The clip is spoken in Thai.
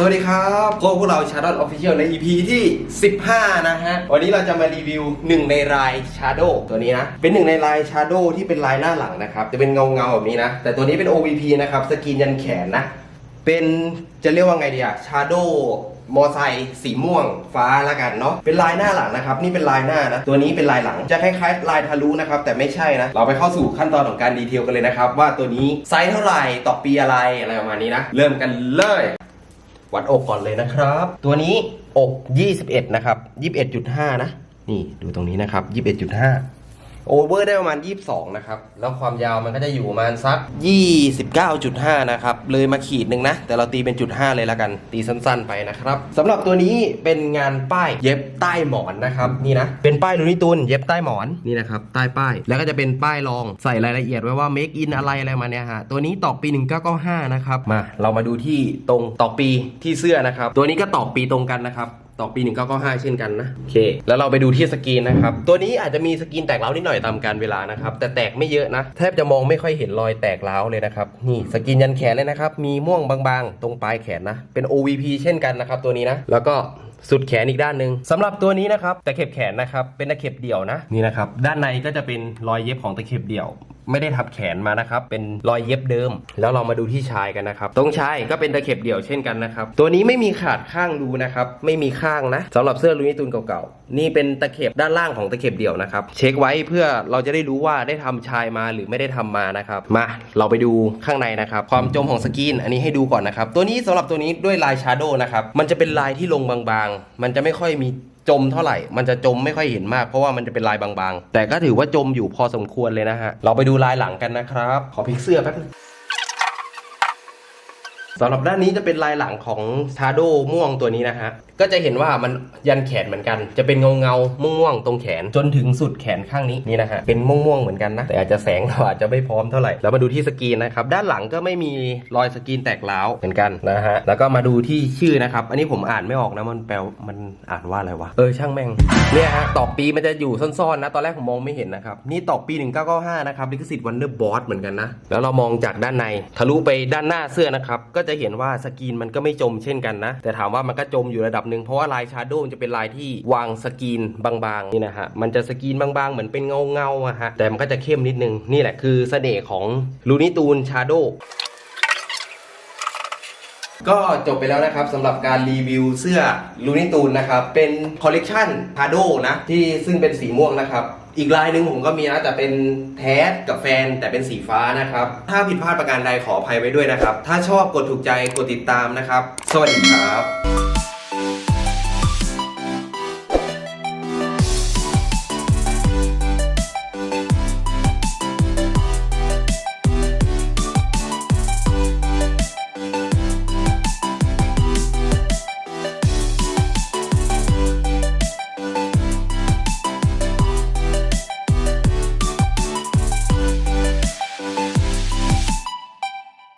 สวัสดีครับพวกพวกเราชาร์ดออฟฟิเชียลใน EP ที่ 15 นะฮะ วันนี้เราจะมารีวิวหนึ่งในลายชาร์โดตัวนี้นะ เป็นหนึ่งในลายชาร์โดที่เป็นลายหน้าหลังนะครับ จะเป็นเงาเงาๆแบบนี้นะ แต่ตัวนี้เป็น OVP นะครับ สกรีนยันแขนนะ เป็นจะเรียกว่าไงดีอะชาร์โดมอไซค์สีม่วงฟ้าละกันเนาะเป็นลายหน้าหลังนะครับ นี่เป็นลายหน้านะตัวนี้เป็นลายหลังจะคล้ายๆ ลายทะลุนะครับ แต่ไม่ใช่นะ เราไปเข้าสู่ขั้นตอนของการดีเทลกันเลยนะครับ ว่าตัวนี้ไซส์เท่าไหร่ต่อปีอะไรอะไรประมาณนี้นะ เริ่มกันเลย วัดอกก่อนเลยนะครับ ตัวนี้อก 21 นะครับ 21.5 นะ นี่ดูตรงนี้นะครับ 21.5 โอเวอร์ได้ประมาณ 22 นะครับ แล้วความยาวมันก็จะอยู่ประมาณสัก 29.5 นะครับ เลยมาขีดหนึ่งนะ แต่เราตีเป็นจุด 5 เลยละกัน ตีสั้นๆไปนะครับสำหรับตัวนี้เป็นงานป้ายเย็บใต้หมอนนะครับ นี่นะ เป็นป้ายลูนิตุนเย็บใต้หมอน นี่นะครับ ใต้ป้าย แล้วก็จะเป็นป้ายรอง ใส่รายละเอียดไว้ว่า make in อะไรอะไรมาเนี่ยฮะ ตัวนี้ตอกปี 1995 นะครับ มา เรามาดูที่ตรงตอกปีที่เสื้อนะครับ ตัวนี้ก็ตอกปีตรงกันนะครับ ต่อปี 1995 เช่นกันนะโอเค แล้วเราไปดูที่สกรีนนะครับ ตัวนี้อาจจะมีสกรีนแตกร้านิดหน่อยตามการเวลานะครับ แต่แตกไม่เยอะนะ แทบจะมองไม่ค่อยเห็นรอยแตกร้าเลยนะครับ นี่สกรีนยันแขนเลยนะครับ มีม่วงบางๆ ตรงปลายแขนนะ เป็น OVP เช่นกันนะครับตัวนี้นะ แล้วก็สุดแขนอีกด้านหนึ่งสำหรับตัวนี้นะครับตะเข็บแขนนะครับเป็นตะเข็บเดี่ยวนะนี่นะครับด้านในก็จะเป็นรอยเย็บของตะเข็บเดี่ยว ไม่ได้ทับแขนมานะครับ เป็นรอยเย็บเดิม แล้วเรามาดูที่ชายกันนะครับ ตรงชายก็เป็นตะเข็บเดี่ยวเช่นกันนะครับ ตัวนี้ไม่มีขาดข้างรูนะครับ ไม่มีข้างนะสำหรับเสื้อลุยตุนเก่าๆ นี่เป็นตะเข็บด้านล่างของตะเข็บเดี่ยวนะครับ เช็คไว้เพื่อเราจะได้รู้ว่าได้ทำชายมาหรือไม่ได้ทำมานะครับ มาเราไปดูข้างในนะครับ ความจมของสกรีนอันนี้ให้ดูก่อนนะครับ ตัวนี้สำหรับตัวนี้ด้วยลายชาโดนะครับ มันจะเป็นลายที่ลงบางๆ มันจะไม่ค่อยมี จมเท่าไหร่ มันจะจมไม่ค่อยเห็นมากเพราะว่ามันจะเป็นลายบางๆ แต่ก็ถือว่าจมอยู่พอสมควรเลยนะฮะ เราไปดูลายหลังกันนะครับ ขอพลิกเสื้อแป๊บนึง สำหรับด้านนี้จะเป็นลายหลังของชาโดม่วงตัวนี้นะฮะ ก็จะเห็นว่ามันยันแขนเหมือนกัน จะเป็นเงาเงาม่วงๆตรงแขนจนถึงสุดแขนข้างนี้นี่นะฮะ เป็นม่วงๆเหมือนกันนะ แต่อาจจะแสงเราอาจจะไม่พร้อมเท่าไหร่ แล้วมาดูที่สกรีนนะครับ ด้านหลังก็ไม่มีรอยสกรีนแตกร้าวเหมือนกันนะฮะ แล้วก็มาดูที่ชื่อนะครับ อันนี้ผมอ่านไม่ออกนะ มันแปล มันอ่านว่าอะไรวะ เออช่างแม่ง เนี่ยฮะ ตอกปีมันจะอยู่ซ่อนๆนะ ตอนแรกผมมองไม่เห็นนะครับ นี่ตอกปี 1995 นะครับ ลิขสิทธิ์วันเดอร์บอสเหมือนกันนะ แล้วเรามองจากด้านใน ทะลุไปด้านหน้าเสื้อนะครับ ก็จะเห็นว่าสกรีนมันก็ไม่จมเช่นกันนะ แต่ถามว่ามันก็จมอยู่ระดับหนึ่งเพราะว่าลายชาร์โดมันจะเป็นลายที่วางสกรีนบางๆนี่นะฮะมันจะสกรีนบางๆ เหมือนเป็นเงาๆอะฮะแต่มันก็จะเข้มนิดนึงนี่แหละคือเสน่ห์ของลูนิตูนชาร์โด ก็จบไปแล้วนะครับสำหรับการรีวิวเสื้อลูนิตูนนะครับ เป็นคอลเลกชันพาโดนะ ที่ซึ่งเป็นสีม่วงนะครับ อีกลายหนึ่งผมก็มีนะแต่เป็นแท้กับแฟนแต่เป็นสีฟ้านะครับ ถ้าผิดพลาดประการใดขออภัยไว้ด้วยนะครับ ถ้าชอบกดถูกใจกดติดตามนะครับ สวัสดีครับ